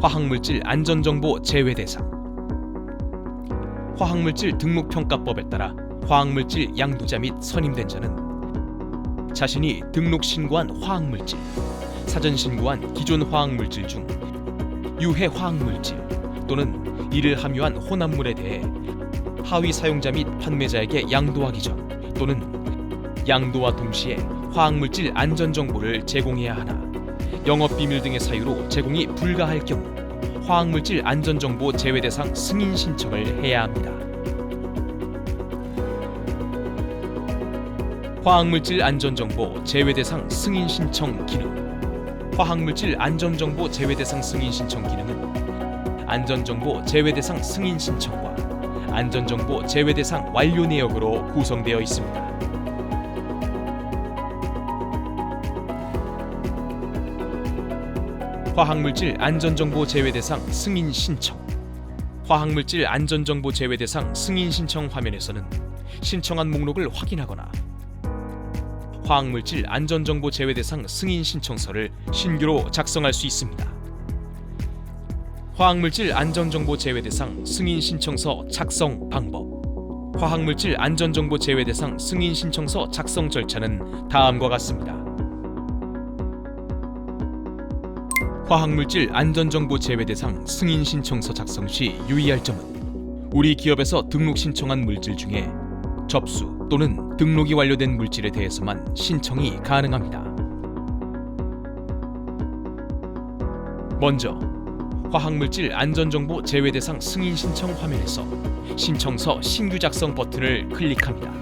화학물질 안전정보 제외 대상. 화학물질 등록평가법에 따라 화학물질 양도자 및 선임된 자는 자신이 등록 신고한 화학물질, 사전 신고한 기존 화학물질 중 유해 화학물질 또는 이를 함유한 혼합물에 대해 하위 사용자 및 판매자에게 양도하기 전 또는 양도와 동시에 화학물질 안전 정보를 제공해야 하나 영업 비밀 등의 사유로 제공이 불가할 경우 화학물질 안전 정보 제외 대상 승인 신청을 해야 합니다. 화학물질 안전 정보 제외 대상 승인 신청 기능 화학물질 안전 정보 제외 대상 승인 신청 기능은 안전 정보 제외 대상 승인 신청과 안전 정보 제외 대상 완료 내역으로 구성되어 있습니다. 화학물질 안전정보 제외 대상 승인 신청 화학물질 안전정보 제외 대상 승인 신청 화면에서는 신청한 목록을 확인하거나 화학물질 안전정보 제외 대상 승인 신청서를 신규로 작성할 수 있습니다. 화학물질 안전정보 제외 대상 승인 신청서 작성 방법 화학물질 안전정보 제외 대상 승인 신청서 작성 절차는 다음과 같습니다. 화학물질 안전정보 제외 대상 승인 신청서 작성 시 유의할 점은 우리 기업에서 등록 신청한 물질 중에 접수 또는 등록이 완료된 물질에 대해서만 신청이 가능합니다. 먼저 화학물질 안전정보 제외 대상 승인 신청 화면에서 신청서 신규 작성 버튼을 클릭합니다.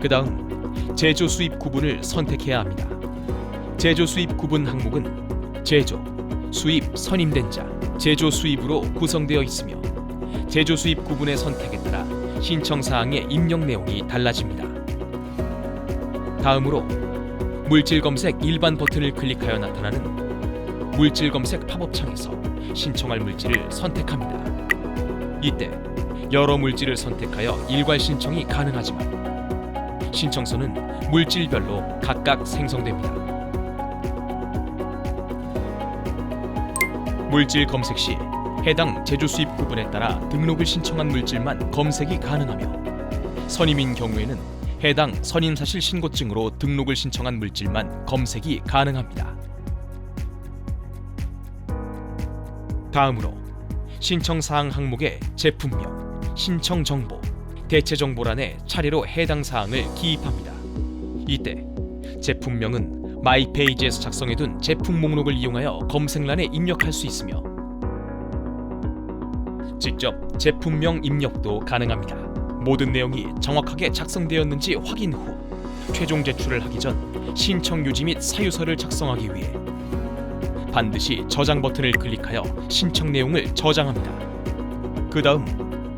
그 다음 제조 수입 구분을 선택해야 합니다. 제조 수입 구분 항목은 제조, 수입 선임된 자, 제조 수입으로 구성되어 있으며 제조 수입 구분의 선택에 따라 신청 사항의 입력 내용이 달라집니다. 다음으로 물질 검색 일반 버튼을 클릭하여 나타나는 물질 검색 팝업 창에서 신청할 물질을 선택합니다. 이때 여러 물질을 선택하여 일괄 신청이 가능하지만 신청서는 물질별로 각각 생성됩니다. 물질 검색 시 해당 제조 수입 구분에 따라 등록을 신청한 물질만 검색이 가능하며 선임인 경우에는 해당 선임 사실 신고증으로 등록을 신청한 물질만 검색이 가능합니다. 다음으로 신청 사항 항목의 제품명, 신청 정보, 대체 정보란에 차례로 해당 사항을 기입합니다. 이때 제품명은 마이페이지에서 작성해둔 제품 목록을 이용하여 검색란에 입력할 수 있으며 직접 제품명 입력도 가능합니다. 모든 내용이 정확하게 작성되었는지 확인 후 최종 제출을 하기 전 신청 유지 및 사유서를 작성하기 위해 반드시 저장 버튼을 클릭하여 신청 내용을 저장합니다. 그 다음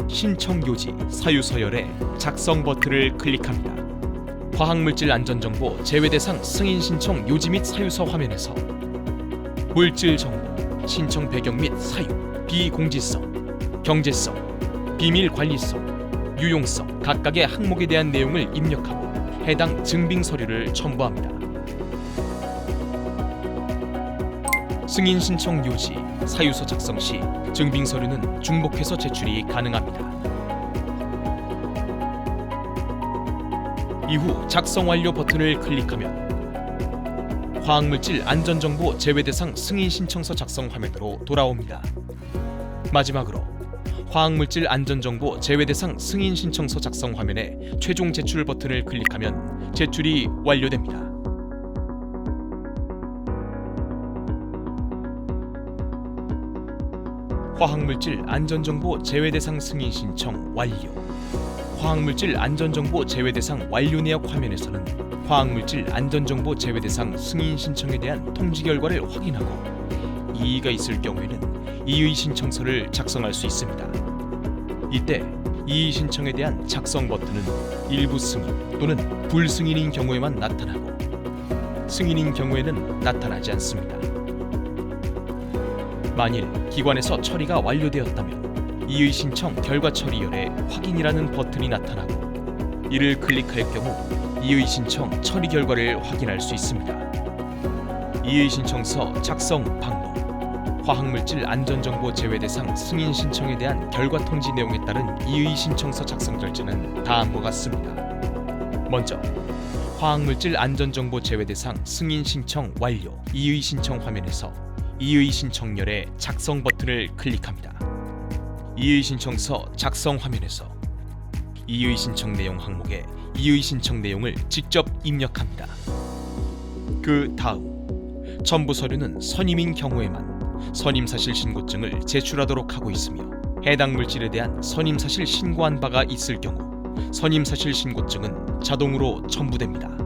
신청 요지 사유서열에 작성 버튼을 클릭합니다. 화학물질 안전정보 제외 대상 승인 신청 요지 및 사유서 화면에서 물질 정보, 신청 배경 및 사유, 비공지성, 경제성, 비밀 관리성, 유용성 각각의 항목에 대한 내용을 입력하고 해당 증빙 서류를 첨부합니다. 승인 신청 요지, 사유서 작성 시 증빙 서류는 중복해서 제출이 가능합니다. 이후 작성 완료 버튼을 클릭하면 화학물질 안전정보 제외 대상 승인 신청서 작성 화면으로 돌아옵니다. 마지막으로 화학물질 안전정보 제외 대상 승인 신청서 작성 화면에 최종 제출 버튼을 클릭하면 제출이 완료됩니다. 화학물질 안전정보 제외 대상 승인 신청 완료. 화학물질 안전정보 제외 대상 완료 내역 화면에서는 화학물질 안전정보 제외 대상 승인 신청에 대한 통지 결과를 확인하고 이의가 있을 경우에는 이의 신청서를 작성할 수 있습니다. 이때 이의 신청에 대한 작성 버튼은 일부 승인 또는 불승인인 경우에만 나타나고 승인인 경우에는 나타나지 않습니다. 만일 기관에서 처리가 완료되었다면 이의 신청 결과 처리열에 확인이라는 버튼이 나타나고 이를 클릭할 경우 이의 신청 처리 결과를 확인할 수 있습니다. 이의 신청서 작성 방법 화학물질 안전정보 제외 대상 승인 신청에 대한 결과 통지 내용에 따른 이의 신청서 작성 절차는 다음과 같습니다. 먼저 화학물질 안전정보 제외 대상 승인 신청 완료 이의 신청 화면에서 이의 신청열의 작성 버튼을 클릭합니다. 이의 신청서 작성 화면에서 이의 신청 내용 항목에 이의 신청 내용을 직접 입력합니다. 그 다음 첨부 서류는 선임인 경우에만 선임 사실 신고증을 제출하도록 하고 있으며 해당 물질에 대한 선임 사실 신고한 바가 있을 경우 선임 사실 신고증은 자동으로 첨부됩니다.